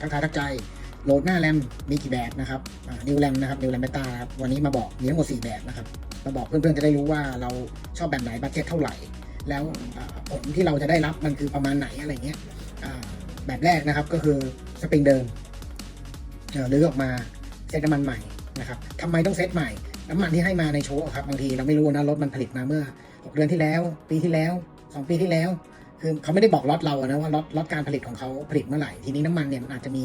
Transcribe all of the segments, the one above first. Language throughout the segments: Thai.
ทักทายทักใจโหลดหน้าแรมมีกี่แบบนะครับนิวแรมนะครับนิวแรมเบต้าครับวันนี้มาบอกมีทั้งหมด4แบบนะครับมาบอกเพื่อนๆจะได้รู้ว่าเราชอบแบบไหนบัตเจ็ตเท่าไหร่ แล้วผลที่เราจะได้รับมันคือประมาณไหนอะไรเงี้ยแบบแรกนะครับก็คือสปริงเดิมเอ่อรื้อออกมาเซตน้ำมันใหม่นะครับทำไมต้องเซตใหม่ น้ำมันที่ให้มาในโชว์ครับบางทีเราไม่รู้นะรถมันผลิตมาเมื่อ 6 เดือนที่แล้ว ปีที่แล้ว 2 ปีที่แล้ว คือเขาไม่ได้บอกล็อตเราอะนะว่าล็อตล็อตการผลิตของเขาผลิตเมื่อไหร่ ทีนี้น้ำมันเนี่ยมันอาจจะมี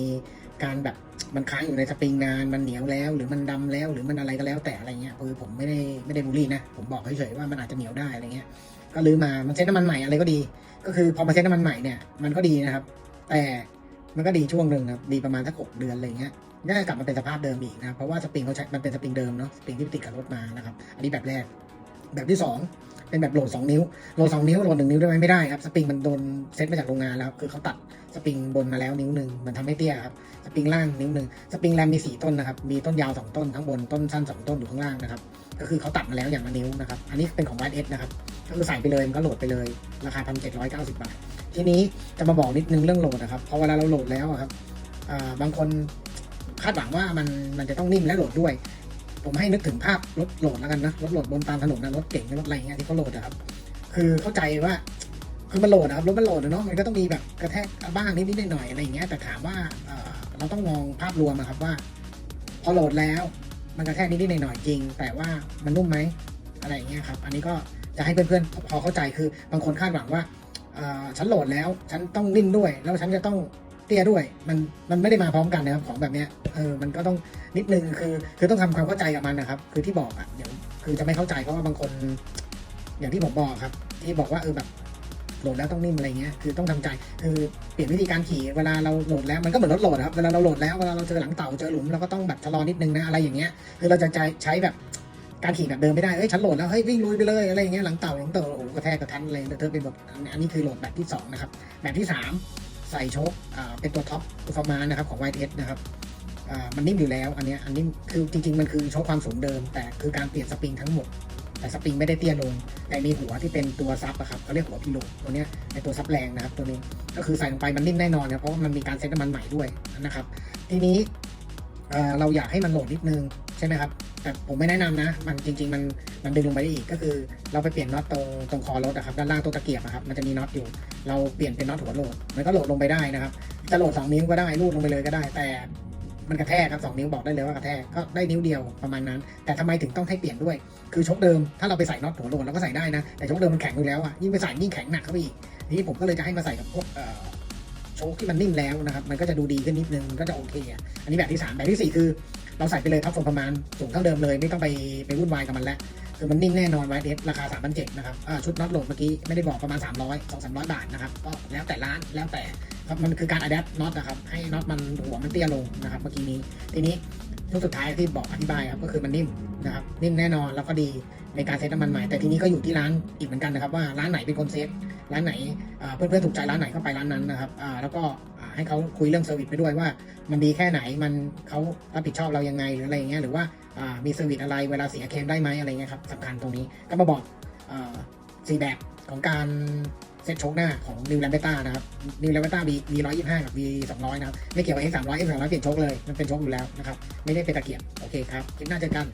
การแบบมันค้างอยู่ในสปริงนานมันเหนียวแล้ว หรือมันดำแล้ว หรือมันอะไรก็แล้วแต่อะไรเงี้ยคือผมไม่ได้ไม่ได้บูลลี่นะผมบอกเฉยๆว่ามันอาจจะเหนียวได้อะไรเงี้ยก็ลือมามันเซ็ตน้ำมันใหม่อะไรก็ดี ก็คือพอมาเซ็ตน้ำมันใหม่เนี่ยมันก็ดีนะครับ แต่มันก็ดีช่วงหนึ่งนะครับดีประมาณสักหกเดือนอะไรเงี้ยก็จะกลับมาเป็นสภาพเดิมอีกนะเพราะว่าสปริงเขาใช้มันเป็นสปริงเดิมเนาะสปริงที่ติดกับรถมานะครับ อันนี้แบบแรก แบบที่สอง เป็นแบบโหลด2นิ้วโหลด2นิ้วโหลด1นิ้วได้ไหมไม่ได้ครับสปริงมันโดนเซตมาจากโรงงานแล้วคือเขาตัดสปริงบนมาแล้วนิ้วหนึ่งมันทำให้เตี้ยครับสปริงล่างนิ้วหนึ่งสปริงแรมมี4ต้นนะครับมีต้นยาว2ต้นข้างบนต้นสั้น2ต้นอยู่ข้างล่างนะครับก็คือเขาตัดมาแล้วอย่างละนิ้วนะครับอันนี้เป็นของ y s นะครับก็คือใส่ไปเลยมันก็โหลดไปเลยราคา1,790บบาททีนี้จะมาบอกนิดนึงเรื่องโหลดนะครับพอเวลาเราโหลดแล้วครับบางคนคาดหวังว่ามันมันจะต้องนิ่มและโหลดด้วย ผมให้นึกถึงภาพรถโหลดแล้วกันนะรถโหลดบนตามถนนนะรถเก่งรถอะไรเงี้ยที่เขาโหลดอะครับ คือเข้าใจว่าคือมันโหลดนะครับรถมันโหลดอะเนาะมันก็ต้องมีแบบกระแทกบ้างนิดๆหน่อยอะไรอย่างเงี้ยแต่ถามว่าเราต้องมองภาพรวมอะครับว่า พอโหลดแล้ว มันกระแทกนิดๆหน่อยจริง แต่ว่ามันนุ่มไหมอะไรอย่างเงี้ยครับอันนี้ก็จะให้เพื่อนๆพอเข้าใจคือบางคนคาดหวังว่าฉันโหลดแล้ว ฉันต้องนิ่มด้วย แล้วฉันจะต้อง เตี้ยด้วย มันมันไม่ได้มาพร้อมกันนะครับของแบบเนี้ยเออมันก็ต้องนิดนึงคือ คือต้องทำความเข้าใจกับมันนะครับ คือที่บอกอะเดี๋ยวคือจะไม่เข้าใจเพราะว่าบางคน อย่างที่ผมบอกครับ ที่บอกว่าเออแบบโหลดแล้วต้องนิ่มอะไรเงี้ยคือต้องทำใจคือเปลี่ยนวิธีการขี่เวลาเราโหลดแล้วมันก็เหมือนรถโหลดครับเวลาเราโหลดแล้วเวลาเราเจอหลังเต่าเจอหลุมเราก็ต้องแบบชะลอนิดนึงนะอะไรอย่างเงี้ยคือเราจะใช้ใช้แบบการขี่แบบเดิมไม่ได้เอ้ย ฉันโหลดแล้ว เฮ้ย วิ่งลุยไปเลยอะไรอย่างเงี้ย หลังเต่าหลังเต่าโอ้โหกระแทกกระทันเลยเธอเป็นแบบ อันนี้คือโหลดแบบที่สองนะครับ แบบที่สาม ใส่โชคเป็นตัวท็อปตัวฟอร์มานะครับของ YTS นะครับมันนิ่มอยู่แล้วอันนี้อันนี้คือจริง ๆ มันคือโชคความสูงเดิม แต่คือการเปลี่ยนสปริงทั้งหมด แต่สปริงไม่ได้เตี้ยลง แต่มีหัวที่เป็นตัวซับอะครับเขาเรียกหัวพิโลตัวเนี้ยในตัวซับแรงนะครับตัวนี้ก็คือใส่ลงไปมันนิ่มแน่นอนครับเพราะว่ามันมีการเซ็ตน้ำมันใหม่ด้วยนะครับ ทีนี้เราอยากให้มันโหลดนิดนึง ใช่ไหมครับแต่ผมไม่แนะนำนะ มันจริง ๆ มันมันดึงลงไปได้อีกก็คือ เราไปเปลี่ยนน็อตตรงตรงคอรถอะครับด้านล่างตัวตะเกียบอะครับมันจะมีน็อตอยู่ เราเปลี่ยนเป็นน็อตหัวโหลดมันก็โหลดลงไปได้นะครับ จะโหลด 2 นิ้วก็ได้รูดลงไปเลยก็ได้ แต่มันกระแทกครับสองนิ้วบอกได้เลยว่ากระแทกก็ได้นิ้วเดียวประมาณนั้น แต่ทำไมถึงต้องให้เปลี่ยนด้วย คือชกเดิมถ้าเราไปใส่น็อตหัวโหลดเราก็ใส่ได้นะแต่ชกเดิมมันแข็งอยู่แล้วอะยิ่งไปใส่ยิ่งแข็งหนักเข้าไปอีกทีนี้ผมก็เลยจะให้มาใส่กับพวกโชคที่มันนิ่มแล้วนะครับ มันก็จะดูดีขึ้นนิดนึงก็จะโอเค อันนี้แบบที่สามแบบที่สี่คือ เราใส่ไปเลยท็อปทรงประมาณสูงเท่าเดิมเลย ไม่ต้องไปไปวุ่นวายกับมันแล้วคือมันนิ่มแน่นอนไวเดสราคา 3 7 0 0นะครับชุดน็อตโหลดเมื่อกี้ไม่ได้บอกประมาณ 300 2 300 บาทนะครับก็แล้วแต่ร้านแล้วแต่ครับมันคือการอัดแอปน็อตนะครับให้น็อตมันหัวมันเตี้ยลงนะครับเมื่อกี้นี้ทีนี้ชุดสุดท้ายที่บอกอธิบายครับก็คือมันนิ่มนะครับนิ่มแน่นอนแล้วก็ดีในการเซตน้ำมันใหม่แต่ทีนี้ก็อยู่ที่ร้านอีกเหมือนกันนะครับว่าร้านไหนเป็นคนเซตร้านไหนเพื่อนๆถูกใจร้านไหนก็ไปร้านนั้นนะครับแล้วก็ ให้เขาคุยเรื่องเซอร์วิสไปด้วยว่า มันดีแค่ไหนมันเขารับผิดชอบเรายังไงหรืออะไรอย่างเงี้ยหรือว่ามีเซอร์วิสอะไรเวลาเสียเคลมได้ไหมอะไรเงี้ยครับสำคัญตรงนี้ก็มาบอกสี่แบบของการเซ็ตโชคหน้าของ New Lambretta นะครับ New Lambretta V V 1 2 5กับ V 200นะครับ ไม่เกี่ยวกับ X 300 X 300เปลี่ยนโชคเลย มันเป็นโชคอยู่แล้วนะครับ ไม่ได้เป็นตะเกียบ โอเคครับ คลิปหน้าเจอกัน